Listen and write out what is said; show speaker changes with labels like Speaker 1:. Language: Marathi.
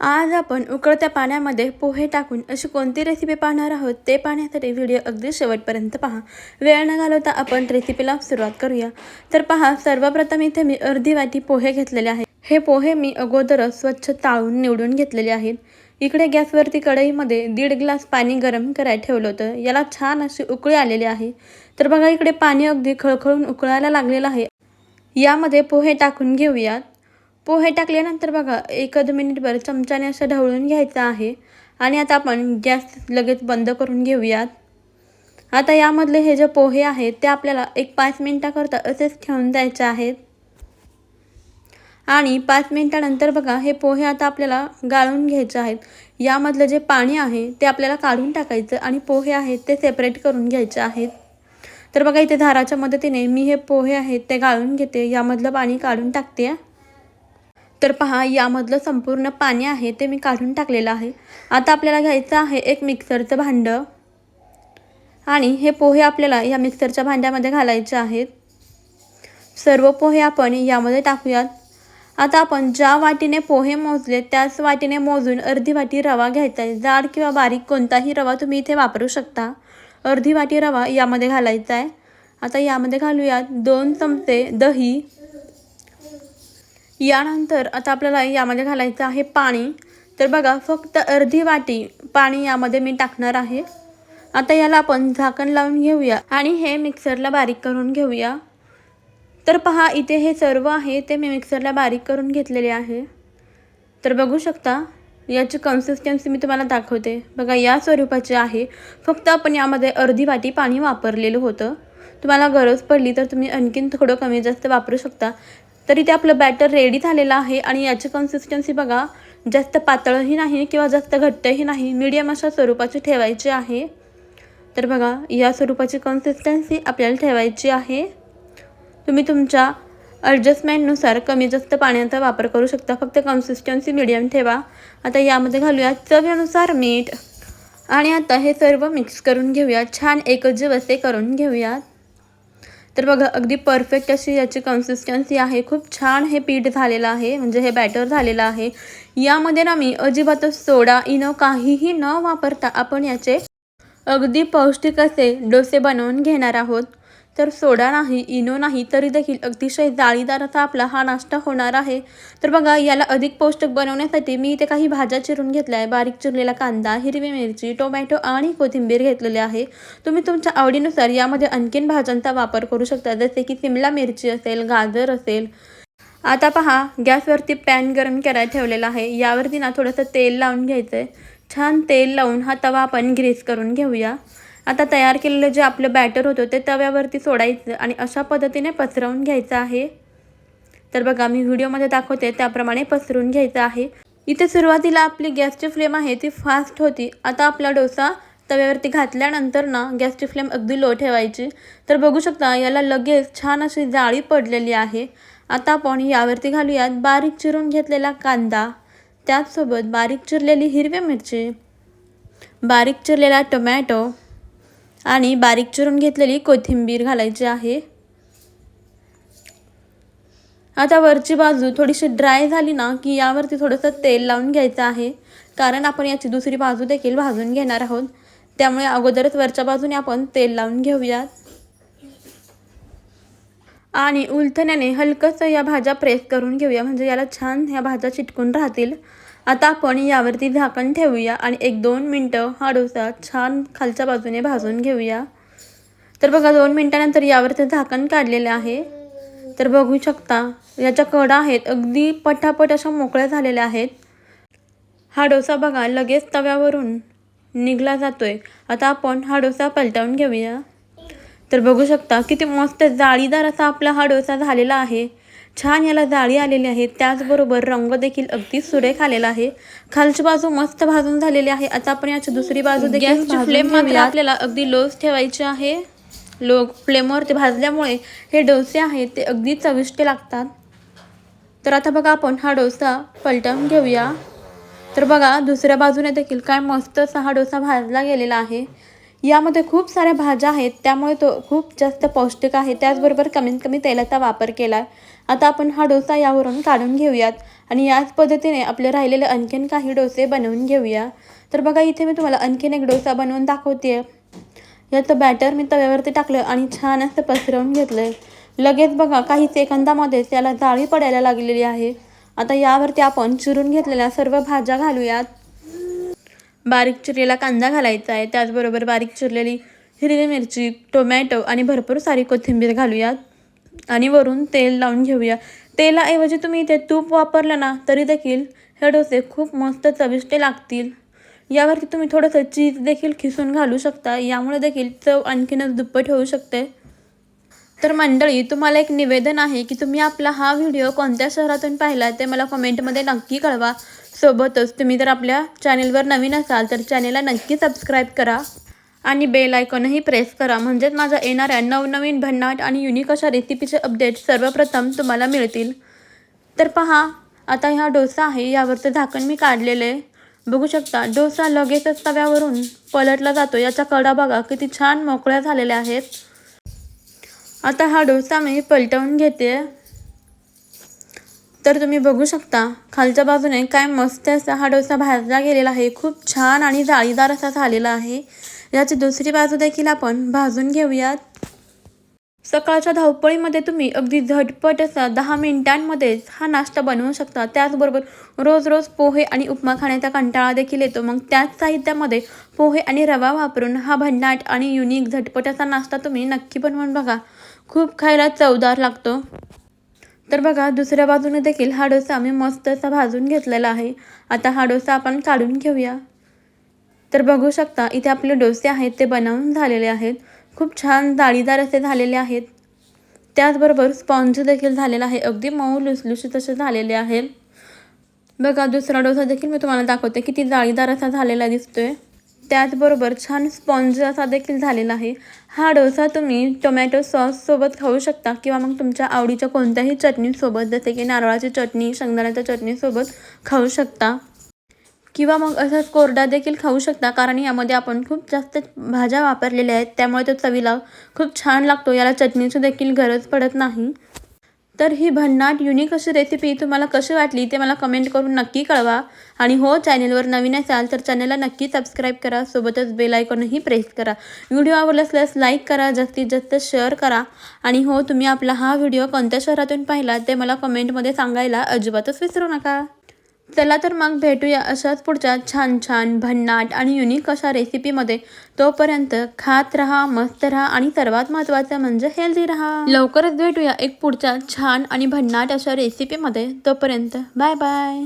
Speaker 1: आज आपण उकळत्या पाण्यामध्ये पोहे टाकून अशी कोणती रेसिपी पाहणार आहोत ते पाहण्यासाठी व्हिडिओ अगदी शेवटपर्यंत पहा. वेळ न घालवता आपण रेसिपीला सुरुवात करूया. तर पहा सर्वप्रथम इथे मी अर्धी वाटी पोहे घेतलेले आहेत. हे पोहे मी अगोदरच स्वच्छ ताळून निवडून घेतलेले आहेत. इकडे गॅसवरती कढईमध्ये दीड ग्लास पाणी गरम करायला ठेवलं होतं. याला छान अशी उकळी आलेली आहे. तर बघा इकडे पाणी अगदी खळखळून उकळायला लागलेलं आहे. यामध्ये पोहे टाकून घेऊयात. पोहे टाकल्यानंतर बघा एकद मिनिटभर चमच्याने असं ढवळून घ्यायचं आहे. आणि आता आपण गॅस लगेच बंद करून घेऊयात. आता यामधले हे जे पोहे आहेत ते आपल्याला एक पाच मिनटाकरता असेच ठेवून द्यायचे आहेत. आणि पाच मिनटानंतर बघा हे पोहे आता आपल्याला गाळून घ्यायचे आहेत. यामधलं जे पाणी आहे ते आपल्याला काढून टाकायचं आणि पोहे आहेत ते सेपरेट करून घ्यायचे आहेत. तर बघा इथे धाराच्या मदतीने मी हे पोहे आहेत ते गाळून घेते. यामधलं पाणी काढून टाकते. तर पहा यामधलं संपूर्ण पाणी आहे ते मी काढून टाकलेलं आहे. आता आपल्याला घ्यायचं आहे एक मिक्सरचं भांडं. आणि हे पोहे आपल्याला या मिक्सरच्या भांड्यामध्ये घालायचे आहेत. सर्व पोहे आपण यामध्ये टाकूयात. आता आपण ज्या वाटीने पोहे मोजले त्याच वाटीने मोजून अर्धी वाटी रवा घ्यायचा आहे. जाड किंवा बारीक कोणताही रवा तुम्ही इथे वापरू शकता. अर्धी वाटी रवा यामध्ये घालायचा आहे. आता यामध्ये घालूयात दोन चमचे दही. यानंतर आता आपल्याला यामध्ये घालायचं आहे पाणी. तर बघा फक्त अर्धी वाटी पाणी यामध्ये मी टाकणार आहे. आता याला आपण झाकण लावून घेऊया आणि हे मिक्सरला बारीक करून घेऊया. तर पहा इथे हे सर्व आहे ते मी मिक्सरला बारीक करून घेतलेले आहे. तर बघू शकता याची कन्सिस्टन्सी मी तुम्हाला दाखवते. बघा या स्वरूपाची आहे. फक्त आपण यामध्ये अर्धी वाटी पाणी वापरलेलं होतं. तुम्हाला गरज पडली तर तुम्ही आणखीन थोडं कमी जास्त वापरू शकता. तरी ते आपलं बॅटर रेडी झालेलं आहे आणि याची कन्सिस्टन्सी बघा जास्त पातळही नाही किंवा जास्त घट्टही नाही मीडियम अशा स्वरूपाची ठेवायची आहे. तर बघा या स्वरूपाची कन्सिस्टन्सी आपल्याला ठेवायची आहे. तुम्ही तुमच्या ॲडजस्टमेंटनुसार कमी जास्त पाण्याचा वापर करू शकता. फक्त कन्सिस्टन्सी मिडियम ठेवा. आता यामध्ये घालूया चवीनुसार मीठ. आणि आता हे सर्व मिक्स करून घेऊया. छान एकजीवसे करून घेऊयात. तर बघा अगदी परफेक्ट अशी याची कन्सिस्टन्सी आहे. खूप छान हे पीठ झालेलं आहे म्हणजे हे बॅटर झालेलं आहे. यामध्ये ना मी अजिबातच सोडा इनो काहीही न वापरता आपण याचे अगदी पौष्टिक असे डोसे बनवून घेणार आहोत. तर सोडा नाही इनो नाही तरी देखील अतिशय जाळीदार असा आपला हा नाश्ता होणार आहे. तर बघा याला अधिक पौष्टिक बनवण्यासाठी मी इथे काही भाज्या चिरून घेतल्या आहे. बारीक चिरलेला कांदा हिरवी मिरची टोमॅटो आणि कोथिंबीर घेतलेली आहे. तुम्ही तुमच्या आवडीनुसार यामध्ये आणखीन भाज्यांचा वापर करू शकता जसे की सिमला मिरची असेल गाजर असेल. आता पहा गॅसवरती पॅन गरम करायला ठेवलेला आहे. यावरती ना थोडंसं तेल लावून घ्यायचं आहे छान तेल लावून हा तवा आपण ग्रीस करून घेऊया. आता तयार केलेलं जे आपलं बॅटर होतं ते तव्यावरती सोडायचं आणि अशा पद्धतीने पसरवून घ्यायचं आहे. तर बघा मी व्हिडिओमध्ये दाखवते त्याप्रमाणे पसरून घ्यायचं आहे. इथे सुरुवातीला आपली गॅसची फ्लेम आहे ती फास्ट होती. आता आपला डोसा तव्यावरती घातल्यानंतर ना गॅसची फ्लेम अगदी लो ठेवायची. तर बघू शकता याला लगेच छान अशी जाळी पडलेली आहे. आता आपण यावरती घालूयात बारीक चिरून घेतलेला कांदा. त्याचसोबत बारीक चिरलेली हिरवी मिरची. बारीक चिरलेला टोमॅटो. आणि बारीक चिरून घेतलेली कोथिंबीर घालायची आहे. आता वरची बाजू थोडीशी ड्राय झाली ना की यावरती थोडंसं तेल लावून घ्यायचं आहे. कारण आपण याची दुसरी बाजू देखील भाजून घेणार आहोत. त्यामुळे अगोदरच वरच्या बाजूने आपण तेल लावून घेऊयात. आणि उलथण्याने हलकंसं या भाज्या प्रेस करून घेऊया. म्हणजे याला छान ह्या भाज्या चिटकून राहतील. आता आपण यावरती झाकण ठेवूया आणि एक दोन मिनटं हा डोसा छान खालच्या बाजूने भाजून घेऊया. तर बघा दोन मिनटानंतर यावरती झाकण काढलेले आहे. तर बघू शकता याच्या कडा आहेत अगदी पटापट अशा मोकळ्या झालेल्या आहेत. हा डोसा बघा लगेच तव्यावरून निघला जातोय. आता आपण हा डोसा पलटवून घेऊया. तर बघू शकता किती मस्त जाळीदार असा आपला हा डोसा झालेला आहे. छान याला जाळी आलेली आहे. त्याचबरोबर रंग देखील अगदी सुरेख आलेला आहे. खालची बाजू मस्त भाजून झालेली आहे. आता आपण याची दुसरी बाजू देखील फ्लेम मात्र आपल्याला अगदी लोच ठेवायची आहे. लो फ्लेमवरती भाजल्यामुळे हे डोसे आहेत ते अगदी चविष्ट लागतात. तर आता बघा आपण हा डोसा पलटवून घेऊया. तर बघा दुसऱ्या बाजूने देखील काय मस्त असा हा डोसा भाजला गेलेला आहे. यामध्ये खूप साऱ्या भाज्या आहेत त्यामुळे तो खूप जास्त पौष्टिक आहे. त्याचबरोबर कमीत कमी तेलाचा वापर केला. आता आपण हा डोसा यावरून काढून घेऊयात आणि याच पद्धतीने आपले राहिलेले आणखीन काही डोसे बनवून घेऊया. तर बघा इथे मी तुम्हाला आणखीन एक डोसा बनवून दाखवते. याचं बॅटर मी तव्यावरती टाकलं आणि छान असं पसरवून घेतलं लगेच बघा काही सेकंदामध्ये त्याला जाळी पडायला लागलेली आहे. आता यावरती आपण चिरून घेतलेल्या सर्व भाज्या घालूयात. बारीक चिरलेला कांदा घालायचा आहे. त्याचबरोबर बारीक चिरलेली हिरवी मिरची टोमॅटो आणि भरपूर सारी कोथिंबीर घालूयात. आणि वरून तेल लावून घेऊया. तेलाऐवजी तुम्ही इथे तूप वापरलं ना तरी देखील हे डोसे खूप मस्त चविष्ट लागतील. यावरती तुम्ही थोडंसं चीज देखील खिसून घालू शकता. यामुळे देखील चव आणखीनच दुप्पट होऊ शकते. तर मंडळी तुम्हाला एक निवेदन आहे की तुम्ही आपला हा व्हिडिओ कोणत्या शहरातून पाहिला ते मला कमेंटमध्ये नक्की कळवा. सोबतच तुम्ही जर आपल्या चॅनेलवर नवीन असाल तर चॅनेलला नक्की सबस्क्राईब करा आणि बेल आयकॉनही प्रेस करा. म्हणजेच माझ्या येणाऱ्या नवनवीन भन्नाट आणि युनिक अशा रेसिपीचे अपडेट सर्वप्रथम तुम्हाला मिळतील. तर पहा आता हा डोसा आहे यावरचं झाकण मी काढलेलं आहे. बघू शकता डोसा लगेचच तव्यावरून पलटला जातो. याच्या कडा बघा किती छान मोकळ्या झालेल्या आहेत. आता हा डोसा मी पलटवून घेते. तर तुम्ही बघू शकता खालच्या बाजूने काय मस्त असा हा डोसा भाजला गेलेला आहे. खूप छान आणि जाळीदार असा झालेला आहे. याची दुसरी बाजू देखील आपण भाजून घेऊयात. सकाळच्या धावपळीमध्ये तुम्ही अगदी झटपट असा दहा मिनिटांमध्येच हा नाश्ता बनवू शकता. त्याचबरोबर रोज रोज पोहे आणि उपमा खाण्याचा कंटाळा देखील येतो. मग त्याच साहित्यामध्ये पोहे आणि रवा वापरून हा भन्नाट आणि युनिक झटपट असा नाश्ता तुम्ही नक्की बनवून बघा. खूप खायला चवदार लागतो. तर बघा दुसऱ्या बाजूने देखील हा डोसा आम्ही मस्त असा भाजून घेतलेला आहे. आता हा डोसा आपण काढून घेऊया. तर बघू शकता इथे आपले डोसे आहेत ते बनवून झालेले आहेत. खूप छान जाळीदार असे झालेले आहेत. त्याचबरोबर स्पॉन्ज देखील झालेला आहे. अगदी मऊ लुसलुशीत असे झालेले आहेत बघा दुसरा डोसा देखील मी तुम्हाला दाखवते. किती जाळीदार असा झालेला दिसतोय. त्याचबरोबर छान स्पॉन्ज असा देखील झालेला आहे. हा डोसा तुम्ही टोमॅटो सॉससोबत खाऊ शकता किंवा मग तुमच्या आवडीच्या कोणत्याही चटणीसोबत जसे की नारळाची चटणी शेंगदाण्याच्या चटणीसोबत खाऊ शकता. किंवा मग असंच कोरडा देखील खाऊ शकता कारण यामध्ये आपण खूप जास्त भाज्या वापरलेल्या आहेत त्यामुळे तो चवीला खूप छान लागतो. याला चटणीची देखील गरज पडत नाही. तर ही भन्नाट युनिक अशी रेसिपी तुम्हाला कशी वाटली ते मला कमेंट करून नक्की कळवा. आणि हो चॅनेलवर नवीन असाल तर चॅनलला नक्की सबस्क्राईब करा. सोबतच बेल आयकॉनही प्रेस करा. व्हिडिओ आवडला असल्यास लाईक करा जास्तीत जास्त शेअर करा. आणि हो तुम्ही आपला हा व्हिडिओ कोणत्या शहरातून पाहिला ते मला कमेंटमध्ये सांगायला अजिबातच विसरू नका. चला तर मग भेटूया अशाच पुढच्या छान छान भन्नाट आणि युनिक अशा रेसिपीमध्ये तोपर्यंत खात राहा मस्त राहा आणि सर्वात महत्त्वाचं म्हणजे हेल्दी राहा. लवकरच भेटूया एक पुढच्या छान आणि भन्नाट अशा रेसिपीमध्ये तोपर्यंत बाय बाय